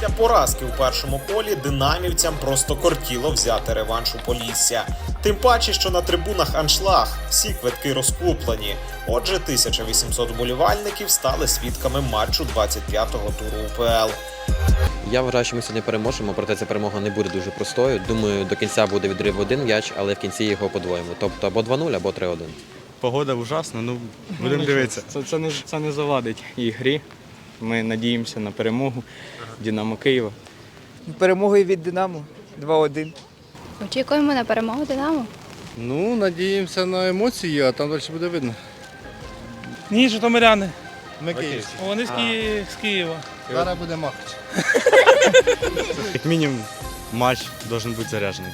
Після поразки у першому колі динамівцям просто кортіло взяти реванш у Полісся. Тим паче, що на трибунах аншлаг всі квитки розкуплені. Отже, 1800 вболівальників стали свідками матчу 25-го туру УПЛ. Я вважаю, що ми сьогодні переможемо, проте ця перемога не буде дуже простою. Думаю, до кінця буде відрив один м'яч, але в кінці його подвоїмо. Тобто або 2-0, або 3-1. Погода ужасна, ну будемо дивитися. Це, це, не, це не завадить і грі. Ми надіємося на перемогу Динамо Києва. перемогою від Динамо 2-1. Очікуємо на перемогу Динамо. Ну, надіємося на емоції, а там далі буде видно. Ні, житомиряни. Ми київські. Вони з, Ки... з Києва. Зараз буде махач. Як мінімум, матч має бути заряджений.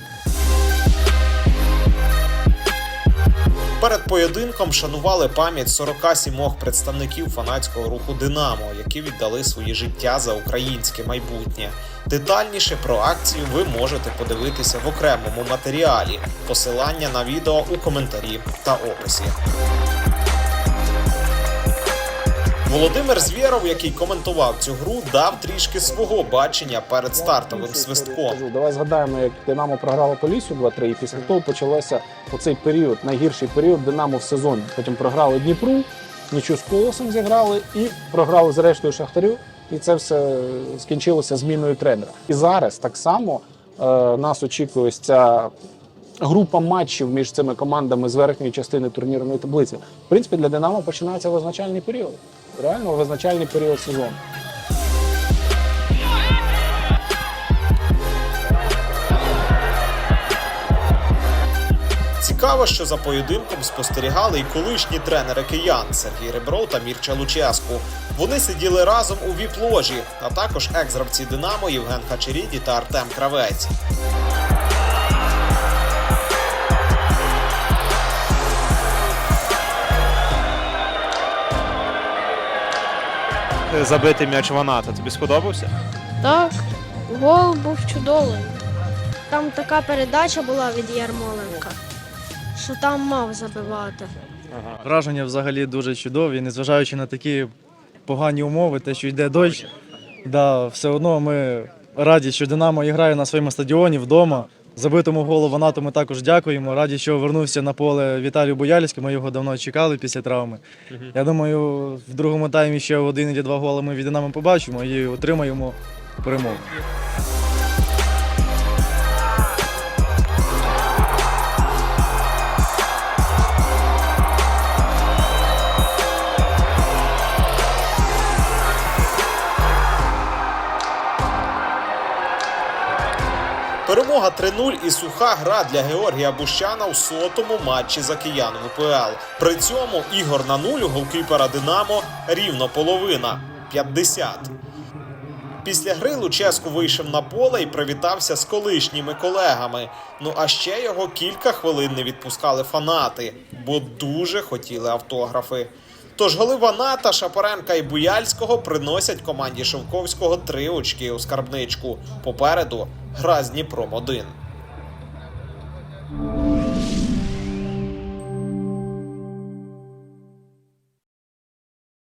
Перед поєдинком шанували пам'ять 47 представників фанатського руху Динамо, які віддали свої життя за українське майбутнє. Детальніше про акцію ви можете подивитися в окремому матеріалі. Посилання на відео у коментарі та описі. Володимир Звєров, який коментував цю гру, дав трішки свого бачення перед стартовим свистком. Давай згадаємо, як Динамо програло по лісу 2-3, і після того почався оцей період, найгірший період Динамо в сезоні. Потім програли Дніпру, нічого з колосом зіграли і програли зрештою Шахтарю. І це все скінчилося зміною тренера. І зараз так само е, нас очікує ця група матчів між цими командами з верхньої частини турнірної таблиці. В принципі, для Динамо починається визначальний період. Реально визначальний період сезону. Цікаво, що за поєдинком спостерігали і колишні тренери киян Сергій Ребров та Мірча Луческу. Вони сиділи разом у віп-ложі, а також екс-гравці Динамо Євген Хачеріді та Артем Кравець. Забитий м'яч Ваната. Тобі сподобався? Так, гол був чудовий. Там така передача була від Ярмоленка, що там мав забивати. Враження взагалі дуже чудові, незважаючи на такі погані умови, те, що йде дощ. Да, все одно ми раді, що Динамо грає на своєму стадіоні вдома. Забитому голу Ванату ми також дякуємо. Раді, що вернувся на поле Віталій Бояльський. Ми його давно чекали після травми. Я думаю, в другому таймі ще один чи два голи ми від Динамо побачимо і отримаємо перемогу. Перемога 3-0 і суха гра для Георгія Бущана у сотому матчі за киян УПЛ. При цьому ігор на нуль у голкіпера Динамо рівно половина 50. Після гри Луческу вийшов на поле і привітався з колишніми колегами. Ну а ще його кілька хвилин не відпускали фанати, бо дуже хотіли автографи. Тож голи Ваната, Шапоренка і Буяльського приносять команді Шовковського три очки у скарбничку. Попереду гра з Дніпром 1